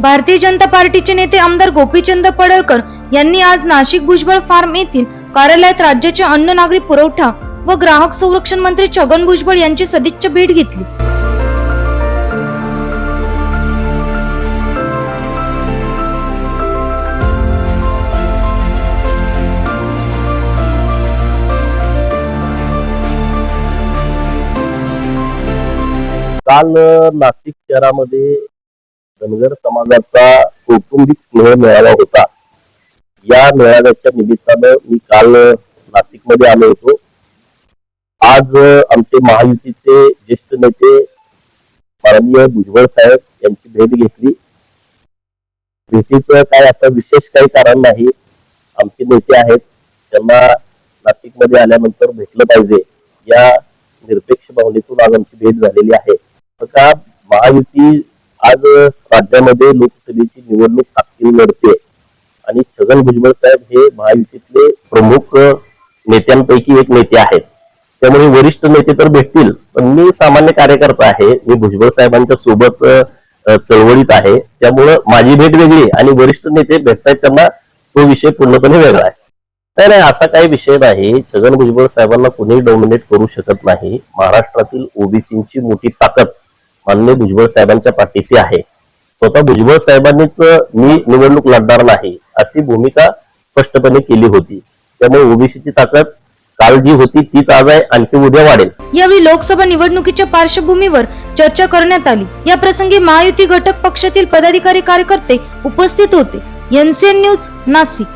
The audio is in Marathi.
भारतीय जनता पार्टीचे नेते आमदार गोपीचंद पडळकर यांनी आज नाशिक भुजबळ फार्म येथील कार्यालयात राज्याचे अन्न नागरी पुरवठा व ग्राहक संरक्षण मंत्री छगन भुजबळ यांची सदिच्छा भेट घेतली. काल नाशिक शहरामध्ये धनगर समाजाचा कौटुंबिक स्नेह मेळावा होता या मेळाव्याच्या निमित्तानं मी काल नाशिकमध्ये आलो होतो. आज आमचे महायुतीचे ज्येष्ठ नेते माननीय भुजबळ साहेब यांची भेट घेतली. भेटीचं काय असं विशेष काही कारण नाही. आमचे नेते आहेत त्यांना नाशिकमध्ये आल्यानंतर भेटलं पाहिजे. या निरपेक्ष भावनेतून आज आमची भेट झालेली आहे. का महायुती आज राज्यामध्ये लोकसभेची निवडणूक ताकदीने लढते. आणि छगन भुजबळ साहेब हे महायुतीतले प्रमुख नेत्यांपैकी एक नेते आहेत. त्यामुळे वरिष्ठ नेते तर भेटतील पण मी सामान्य कार्यकर्ता आहे. मी भुजबळ साहेबांच्या सोबत चळवळीत आहे. त्यामुळं माझी भेट वेगळी आणि वरिष्ठ नेते भेटतायत त्यांना तो विषय पूर्णपणे वेगळा आहे. नाही नाही असा काही विषय नाही. छगन भुजबळ साहेबांना कुणीही डॉमिनेट करू शकत नाही. महाराष्ट्रातील ओबीसींची मोठी ताकद माननीय भुजबळ साहेबांच्या पाठीशी आहे. स्वतः भुजबळ साहेबांनीच मी निवडणूक लढणार नाही अशी भूमिका स्पष्टपणे केली होती. त्यामुळे ओबीसीची ताकद काल जी होती तीच आज आहे आणखी उद्या वाढेल. यावेळी लोकसभा निवडणुकीच्या पार्श्वभूमीवर चर्चा करण्यात आली. या प्रसंगी महायुती घटक पक्षातील पदाधिकारी कार्यकर्ते उपस्थित होते. NCN news Nashik.